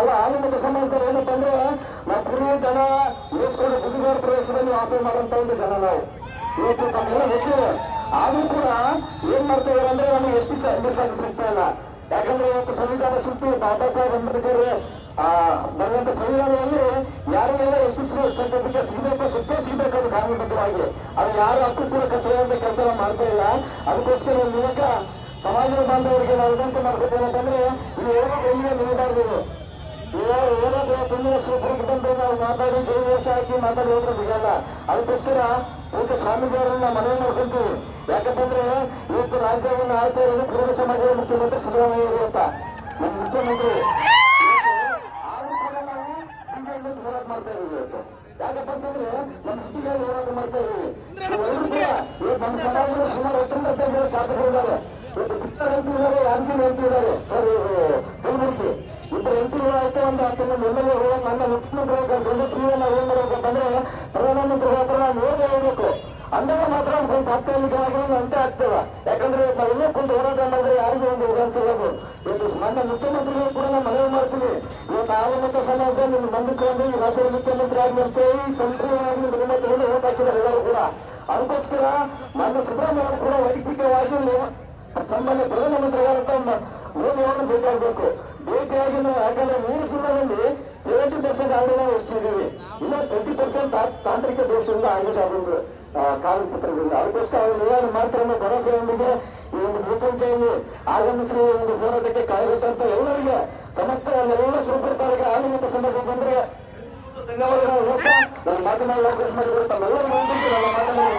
ನಮ್ಮೆಲ್ಲ ಆನಂದ ಸಮಾಜದವ್ರು ಏನಪ್ಪ ಅಂದ್ರೆ, ನಾವು ಕುರಿ ಜನ ಉಳಿಸ್ಕೊಂಡು ಬುದ್ಧಿಗಾರ ಪ್ರದೇಶದಲ್ಲಿ ವಾಸ ಮಾಡುವಂತ ಒಂದು ಜನ ನಾವು. ಇವತ್ತು ತಮ್ಮೆಲ್ಲ ಹೆಚ್ಚು ಆದ್ರೂ ಕೂಡ ಏನ್ ಮಾಡ್ತಾ ಇದಾರೆ ಅಂದ್ರೆ ನಮ್ಗೆ ಎಷ್ಟು ಮೀಸಲಾತಿ ಸಿಗ್ತಾ ಇಲ್ಲ. ಯಾಕಂದ್ರೆ ಇವತ್ತು ಸಂವಿಧಾನ ಶಿಲ್ಪಿ ಬಾಬಾ ಸಾಹೇಬ್ ಅಂಬೇಡ್ಕರ್, ಆ ಬರುವಂತ ಸಂವಿಧಾನದಲ್ಲಿ ಯಾರಿಗೆಲ್ಲ ಎಷ್ಟು ಸರ್ಟಿಫಿಕೇಟ್ ಸಿಗಬೇಕು ಸುತ್ತೇ ಸಿಗಬೇಕು ಕಾನೂನುಬದ್ಧವಾಗಿ ಅದು ಯಾರು ಹಕ್ಕು ಕೂಡ ಕಟ್ಟುವಂತ ಕೆಲಸ ಮಾಡ್ತಾ ಇಲ್ಲ, ಅದಕ್ಕೋಸ್ಕರ ಮೂಲಕ ಸಮಾಜದ ಬಾಂಧವರಿಗೆ ನಾವು ವಿನಂತಿ ಮಾಡ್ಕೊತೇವೆ ಅಂತಂದ್ರೆ ಸ್ವರೂಪಕ್ಕೆ ಬಂದು ನಾವು ಮಾತಾಡಿ ಜೈ ವೇಷ ಹಾಕಿ ಮಾತಾಡಿ ಹೋದ್ರೆ ಸಿಗಲ್ಲ ಅದಕ್ಕೋಸ್ಕರ ಇವತ್ತು ಸ್ವಾಮೀಜಿಯವರನ್ನ ಮನವಿ ಮಾಡ್ಕೊಂತೀವಿ. ಯಾಕಂತಂದ್ರೆ ಇವತ್ತು ರಾಜ್ಯವನ್ನು ಆಯ್ತಾ ಇರೋದು ಕುರುಬ ಸಮಾಜದ ಮುಖ್ಯಮಂತ್ರಿ ಸಿದ್ದರಾಮಯ್ಯ ಅಂತ. ನಮ್ಮ ಮುಖ್ಯಮಂತ್ರಿ ಮಾಡ್ತಾ ಯಾಕಪ್ಪ ಅಂತಂದ್ರೆ ನಮ್ಮ ಸುಮಾರು ಹತ್ತೊಂಬತ್ತು ಎಲ್ ಎ ನನ್ನ ಮುಖ್ಯಮಂತ್ರಿ ನಾವು ಏನ್ ಮಾಡ್ಬೇಕಂತಂದ್ರೆ ಪ್ರಧಾನಮಂತ್ರಿ ಹತ್ರ ನೋಡಿ ಹೇಳ್ಬೇಕು. ಅಂದಾಗ ಮಾತ್ರ ಸ್ವಲ್ಪ ತಾತ್ಕಾಲಿಕವಾಗಿ ಅಂತೆ ಆಗ್ತೇವೆ ಯಾಕಂದ್ರೆ ನಾವೆಲ್ಲೇ ಕುಂತು ಹೋರಾಟ ಮಾಡಿದ್ರೆ ಯಾರಿಗೂ ಒಂದು ಅಂತ ಹೇಳ್ಬೋದು ಇವತ್ತು ನನ್ನ ಮುಖ್ಯಮಂತ್ರಿಗಳು ಕೂಡ ನಾವು ಮನವಿ ಮಾಡ್ತೀವಿ ಇವತ್ತು ಆವನ್ನತ ಸಮಾಜ ನಿಮ್ಮ ಬಂದುಕೊಂಡು ಈ ರಾಜ್ಯದ ಮುಖ್ಯಮಂತ್ರಿ ಆಗಿ ಅಂತೇಳಿ ಸಂಪೂರ್ಣವಾಗಿ ನಿಮ್ಮ ತಗೊಂಡು ಓಟ್ ಹಾಕಿದ್ದಾರೆ ಎಲ್ಲರೂ ಕೂಡ. ಅದಕ್ಕೋಸ್ಕರ ನನ್ನ ಸಿದ್ದರಾಮಯ್ಯ ಕೂಡ ವೈಯಕ್ತಿಕವಾಗಿ ಸಂಬಂಧ ಪ್ರಧಾನಮಂತ್ರಿಗಳಂತ ಮೋದಿ ಅವರನ್ನು ಭೇಟಿಯಾಗಬೇಕು ಭೇಟಿಯಾಗಿ ನಾವು ಯಾಕಂದ್ರೆ ಮೂರು ನಾವು ಹೆಚ್ಚಿದ್ದೀವಿ ಇನ್ನು ಟ್ವೆಂಟಿ ಪರ್ಸೆಂಟ್ ತಾಂತ್ರಿಕ ದೋಷದಿಂದ ಆಗಿದೆ ಅದೊಂದು ಕಾರಣ ಪತ್ರದಿಂದ ಅದಕ್ಕೋಸ್ಕರ ಅವರು ನಿವಾರಣೆ ಮಾಡ್ತಾರೆ ಅನ್ನೋ ಭರವಸೆಯೊಂದಿಗೆ ಈ ಒಂದು ಭೂಸಂಖ್ಯೆಯಲ್ಲಿ ಆಗಮಿಸಿ ಒಂದು ಹೋರಾಟಕ್ಕೆ ಕಾಯಬೇಕಂತ ಎಲ್ಲರಿಗೆ, ಸಮಸ್ತ ಎಲ್ಲ ಸ್ವರೂಪರಿಗೆ ಆಗಮಿತ ಸಂದರ್ಭ ಬಂದ್ರೆ. ಧನ್ಯವಾದಗಳು ನಾನು ನನ್ನ ಮಾತನಾಡಲು ಅವಕಾಶ ಮಾಡಿದ್ರು ಮಾತನಾಡಲು ನಮಸ್ಕಾರ